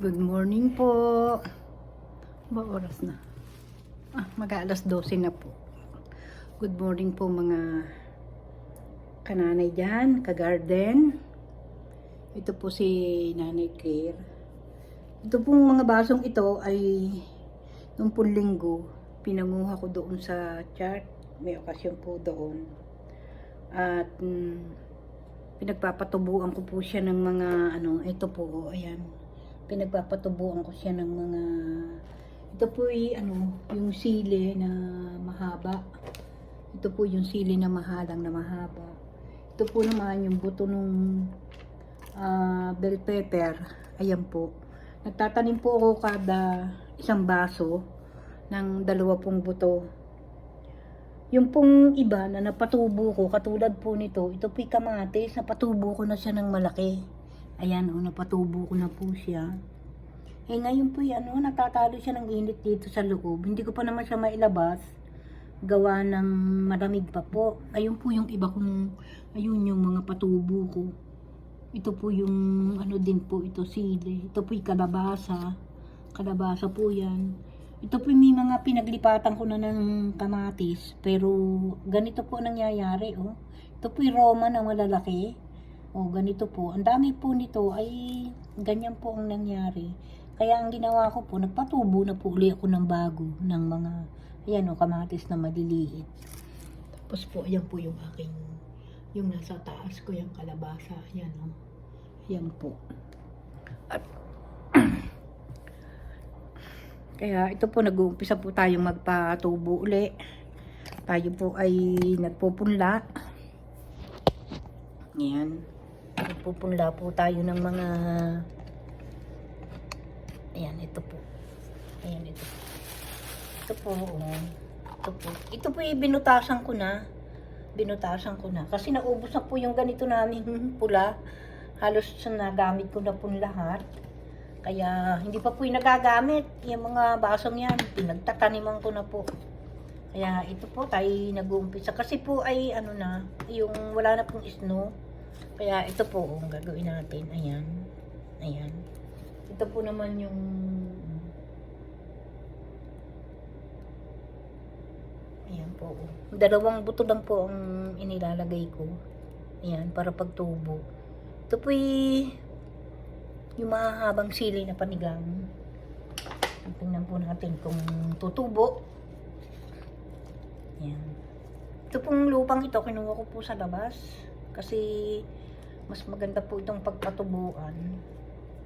Good morning po. Ba oras na? Ah, mag-aalas 12 na po. Good morning po mga kananay dyan, kagarden. Ito po si Nanay Claire. Ito pong mga basong ito ay nung linggo, pinanguha ko doon sa chart. May okasyon po doon. At mm, pinagpapatubuan ko po siya ng mga ano, ito po, oh, ayan. Pinagpapatubuan ko siya ng mga ito po ay ano, yung sili na mahaba. Ito po yung sili na mahalang na mahaba. Ito po naman yung buto nung ah, bell pepper. Ayan po. Nagtatanim po ako kada isang baso ng dalawa pong buto. Yung pong iba na napatubo ko, katulad po nito, ito po'y kamatis, napatubo ko na siya ng malaki. Ayan, oh, napatubo ko na po siya. Eh ngayon po ano, natatalo siya ng init dito sa loob. Hindi ko pa naman siya mailabas. Gawa ng malamig pa po. Ayun po yung iba kong, ayun yung mga patubo ko. Ito po yung ano din po, ito sili. Ito po yung kalabasa. Kalabasa po yan. Ito po may mga pinaglipatan ko na ng kamatis. Pero ganito po ang nangyayari. Oh. Ito po yung Roma na malalaki. O ganito po. Ang dami po nito ay ganyan po ang nangyari. Kaya ang ginawa ko po, nagpatubo na po uli ako ng bago ng mga, ayan o, kamatis na maliliit. Tapos po, ayan po yung aking, yung nasa taas ko, yung kalabasa, ayan o. Ayan po. At, kaya ito po, nag-uumpisa po tayong magpatubo uli. Tayo po ay nagpupunla. Ayan. Nagpupunla po tayo ng mga Ayan, ito po. Ayan, ito. Ito po, oh. Ito po. Ito po yung binutasan ko na. Binutasan ko na. Kasi naubos na po yung ganito naming pula. Halos nagamit ko na po lahat. Kaya hindi pa po yung nagagamit. Yung mga basong yan, pinagtataniman ko na po. Kaya ito po tayo nag-uumpisa. Kasi po ay ano na, yung wala na pong snow. Kaya ito po ang gagawin natin. Ayan. Ayan. Ito po naman yung Ayan po. Dalawang buto lang po ang inilalagay ko. Ayan, para pagtubo. Ito po yung mahahabang sili na panigang. Tingnan po natin kung tutubo. Ayan. Ito pong lupang ito, kinuha ko po sa labas. Kasi mas maganda po itong pagpatubuan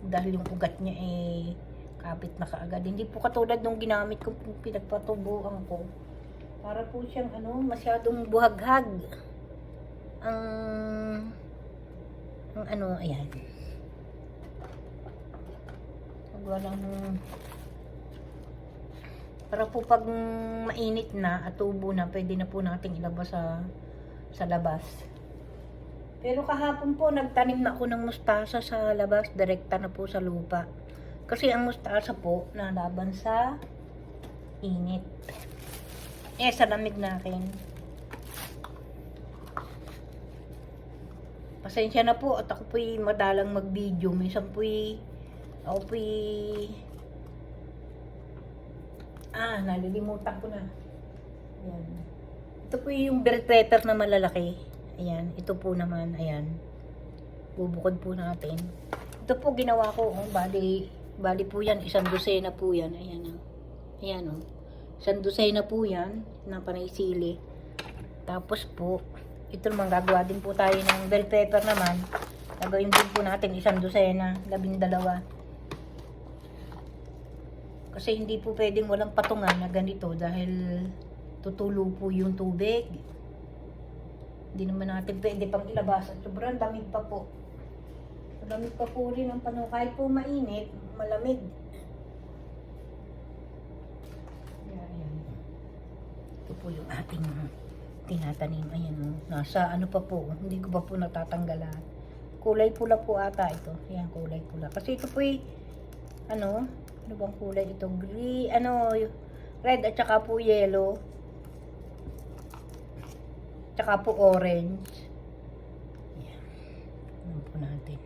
dahil yung ugat niya eh kapit na kaagad. Hindi po katulad nung ginamit ko kung pinagpatubuan ko. Para po siyang ano, masyadong buhaghag. Ang ang ano, ayan. Pag walang para po pag mainit na at tubo na, pwede na po nating ilabas sa sa labas. Pero kahapon po, nagtanim na ako ng mustasa sa labas, direkta na po sa lupa. Kasi ang mustasa po, nalaban sa init. Eh, sa lamig natin. Pasensya na po at ako po'y madalang mag-video. Minsan po'y, ako po'y, ah, nalilimutan ko na. Ayan. Ito po yung bell pepper na malalaki. Ayan, ito po naman, ayan. Bubukod po natin. Ito po ginawa ko, oh, bali, bali po yan, isang dosena po yan. Ayan, oh. Ayan, oh. Isang dosena po yan, na panay sili. Tapos po, ito naman gagawa din po tayo ng bell pepper naman. Gagawin din po natin isang dosena, labing dalawa. Kasi hindi po pwedeng walang patungan na ganito dahil tutulo po yung tubig. Hindi naman natin pwede pang ilabas at sobrang lamig pa po. Malamig pa po rin ang panahon. Kahit po mainit, malamig. Ayan. Ito po yung ating tinatanim. Ayan o. Nasa ano pa po. Hindi ko pa po natatanggalan. Kulay pula po ata ito. Ayan, kulay pula. Kasi ito po ano, ano bang kulay ito? Green, ano, red at saka po yellow tsaka po orange. Ayan. Ayan po natin.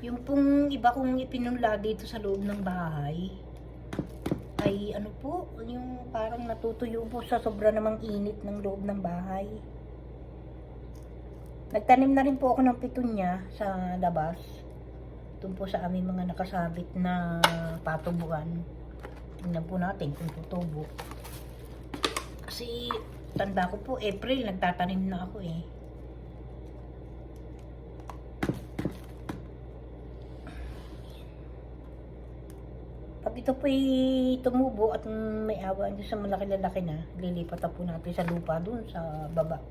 Yung pong iba kong ipinunla dito sa loob ng bahay, ay ano po, yung parang natutuyo po sa sobra namang init ng loob ng bahay. Nagtanim na rin po ako ng pitunya sa labas. Doon po sa aming mga nakasabit na patubuan. Tingnan po natin kung tutubo. Kasi tanda ko po, April, nagtatanim na ako eh. Pag ito po'y tumubo at may awa nyo sa malaki-lalaki na, lilipat na po natin sa lupa dun sa baba.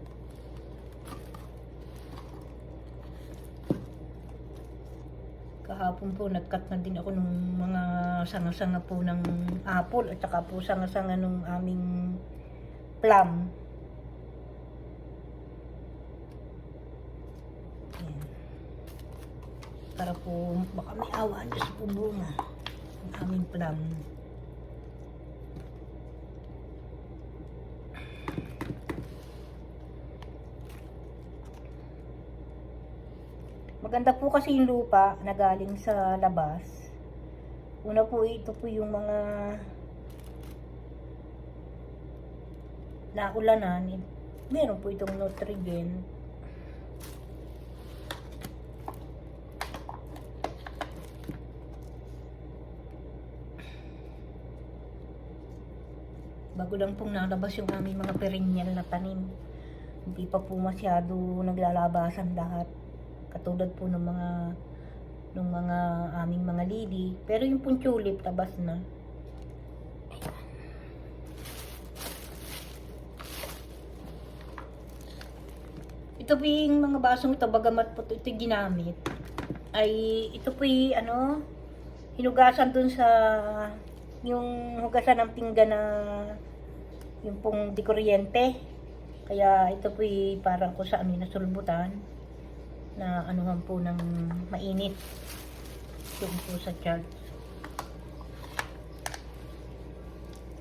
Kahapon po, nagkat na din ako ng mga sanga-sanga po ng apple at saka po sanga-sanga ng aming plum. Ayan. Para po, baka may awa nyo sa pubunga ang aming plum. Maganda po kasi yung lupa na galing sa labas. Una po ito po yung mga naulanan. Meron po itong nutrient. Bago lang pong nalabas yung aming mga perennial na tanim. Hindi pa po masyado naglalabasan lahat katulad po ng mga ng mga aming mga lily. Pero yung pong tulip, tabas na. Ito po yung mga basong ito, bagamat po ito ginamit, ay ito po yung ano, hinugasan dun sa yung hugasan ng pinggan na yung pong dikuryente. Kaya ito po yung parang ko sa amin nasulbutan na anuhan po ng mainit yung po sa chart.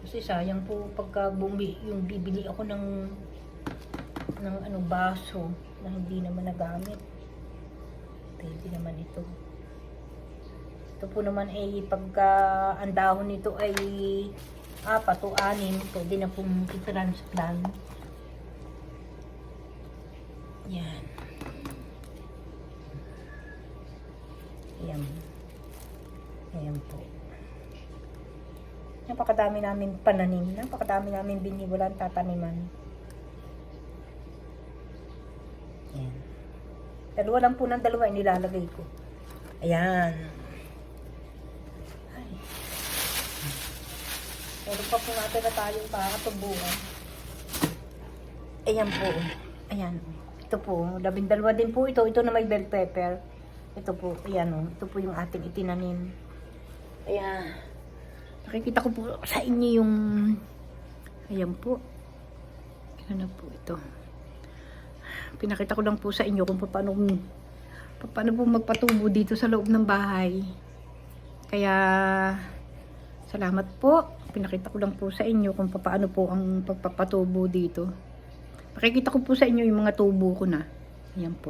Kasi sayang po pagka bumi, yung bibili ako ng ng ano baso na hindi naman nagamit. Pwede naman ito. Ito po naman ay pagka ang dahon nito ay apat o anim, pwede na pong i-transplant. Yan. Ayan. Ayan po. Napakadami namin pananim. Napakadami namin biniwalan tataniman. Ayan. Dalawa lang po ng dalawa yung nilalagay ko. Ayan. Ay. Meron pa po natin na tayong pakatubuan. Ayan po. Ayan. Ito po. Labing dalawa din po ito. Ito na may bell pepper. Ito po, ayan o. Ito po yung ating itinanim. Ayan. Nakikita ko po sa inyo yung... Ayan po. Na po ito. Pinakita ko lang po sa inyo kung paano, paano po magpatubo dito sa loob ng bahay. Kaya, salamat po. Pinakita ko lang po sa inyo kung paano po ang pagpapatubo dito. Pakikita ko po sa inyo yung mga tubo ko na. Ayan po.